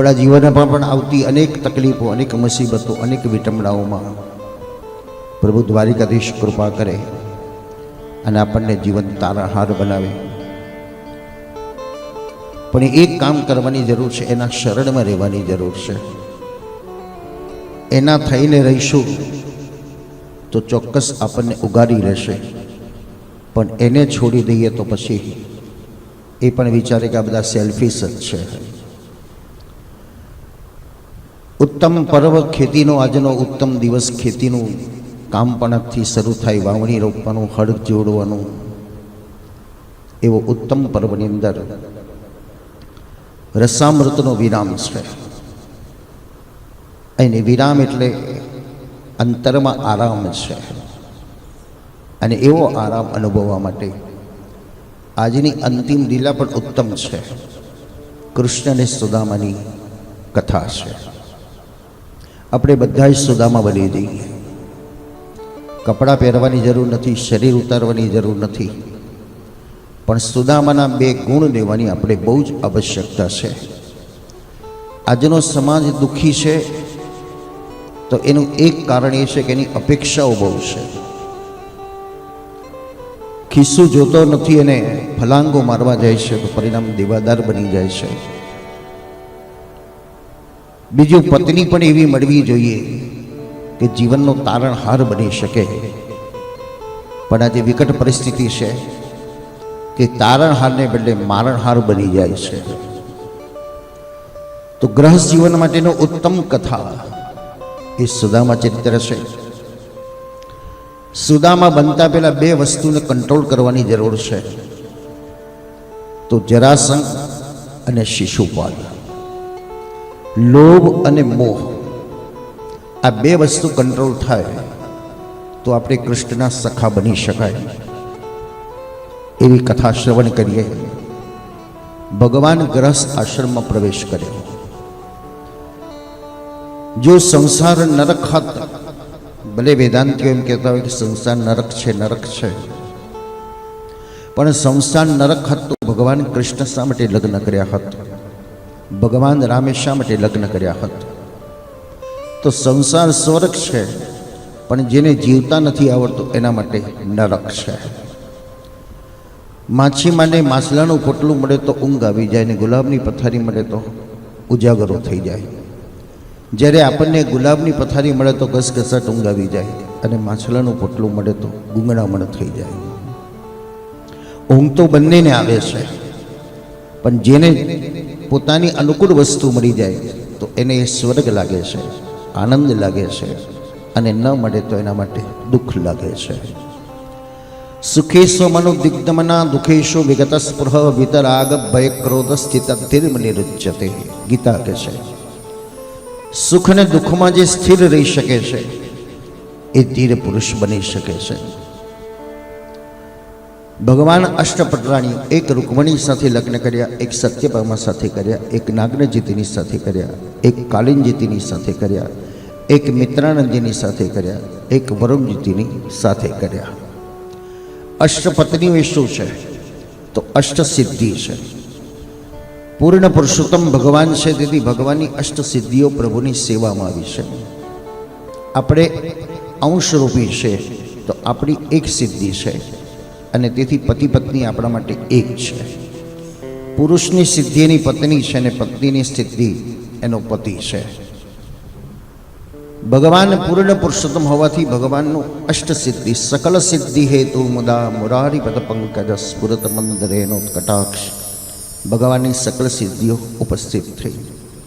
આપણા જીવનમાં પણ આવતી અનેક તકલીફો, અનેક મુસીબતો, અનેક વિટમણાઓમાં પ્રભુ દ્વારિકાધીશ કૃપા કરે અને આપણને જીવન તારાહાર બનાવે. પણ એક કામ કરવાની જરૂર છે, એના શરણમાં રહેવાની જરૂર છે. એના થઈને રહીશું તો ચોક્કસ આપણને ઉગાડી રહેશે. પણ એને છોડી દઈએ તો પછી એ પણ વિચારે કે આ બધા સેલ્ફિશ જ છે. ઉત્તમ પર્વ ખેતીનો આજનો ઉત્તમ દિવસ ખેતીનું કામ પણ શરૂ થાય, વાવણી, રોપવાનું, હળ જોડવાનું એવો ઉત્તમ પર્વની અંદર રસામૃતનો વિરામ છે. અને વિરામ એટલે અંતરમાં આરામ છે. અને એવો આરામ અનુભવવા માટે આજની અંતિમ લીલા પણ ઉત્તમ છે. કૃષ્ણ અને સુદામાની કથા છે. આપણે બધા જ સુદામા બની જઈએ. કપડાં પહેરવાની જરૂર નથી, શરીર ઉતારવાની જરૂર નથી. પણ સુદામાના બે ગુણ લેવાની આપણે બહુ જ આવશ્યકતા છે. આજનો સમાજ દુઃખી છે, તો એનું એક કારણ એ છે કે એની અપેક્ષાઓ બહુ છે. ખિસ્સું જોતો નથી અને ફલાંગો મારવા જાય છે, તો પરિણામ દેવાદાર બની જાય છે. બીજું પત્ની પણ એવી મળવી જોઈએ કે જીવનનો તારણહાર બની શકે. પણ આજે વિકટ પરિસ્થિતિ છે કે તારણહારને બદલે મારણહાર બની જાય છે. તો ગ્રહસ્થ જીવન માટેનો ઉત્તમ કથા એ સુદામા ચરિત્ર છે. સુદામા બનતા પહેલા બે વસ્તુને કંટ્રોલ કરવાની જરૂર છે. તો જરાસંઘ અને શિશુપાલ. લોભ અને મોહ આ બે વસ્તુ કંટ્રોલ થાય તો આપણે કૃષ્ણના સખા બની શકાય. એવી કથા શ્રવણ કરીએ. ભગવાન ગ્રહસ્થ આશ્રમમાં પ્રવેશ કર્યો. જો સંસાર નરક હત ભલે વેદાંતિઓ એમ કહેતા હોય કે સંસાર નરક છે નરક છે, પણ સંસાર નરક હત તો ભગવાન કૃષ્ણ શા માટે લગ્ન કર્યા હત? ભગવાન રામે શા માટે લગ્ન કર્યા હતા? તો સંસાર સ્વર્ગ છે, પણ જેને જીવતા નથી આવડતું એના માટે નરક છે. માછીમાને માછલાનું પોટલું મળે તો ઊંઘ આવી જાય ને ગુલાબની પથારી મળે તો ઉજાગરો થઈ જાય. જ્યારે આપણને ગુલાબની પથારી મળે તો ઘસઘસાટ ઊંઘ આવી જાય અને માછલાનું પોટલું મળે તો ગુંગળામણ થઈ જાય. ઊંઘ તો બંનેને આવે છે, પણ જેને પોતાની અનુકૂળ વસ્તુ મળી જાય, તો એને એ સ્વર્ગ લાગે છે, આનંદ લાગે છે, અને ન મળે તો એના માટે દુઃખ લાગે છે. સુખેશો મનુદિગ્ધમના દુઃખેશો વિગત સ્પૃહ વિતરાગ ભય ક્રોધ સ્થિત ધીર્મ નિરુચ્યતે ગીતા કે છે. સુખ અને દુઃખમાં જે સ્થિર રહી શકે છે, એ ધીર પુરુષ બની શકે છે. ભગવાન અષ્ટપટરાણી એક રૂકમણી સાથે લગ્ન કર્યા, એક સત્યભામા સાથે કર્યા, એક નાગનજીતીની સાથે કર્યા, એક કાલિનજીતીની સાથે કર્યા, એક મિત્રાનંદજીની સાથે કર્યા, એક વરુણજીતીની સાથે કર્યા. અષ્ટપત્નીઓ શું છે? તો અષ્ટસિદ્ધિ છે. પૂર્ણ પુરુષોત્તમ ભગવાન છે, તેથી ભગવાનની અષ્ટસિદ્ધિઓ પ્રભુની સેવામાં આવી છે. આપણે અંશરૂપી છે, તો આપણી એક સિદ્ધિ છે. અને તેથી પતિ પત્ની આપણા માટે એક છે. પુરુષની સિદ્ધિની પત્ની છે અને પત્નીની સિદ્ધિ એનો પતિ છે. ભગવાન પૂર્ણ પુરુષોત્તમ હોવાથી ભગવાનનું અષ્ટસિદ્ધિ સકલ સિદ્ધિ હેતુ મુદા મુરારી પદ પંકજ સ્ફુરત મંદરેનો કટાક્ષ. ભગવાનની સકલ સિદ્ધિઓ ઉપસ્થિત થઈ.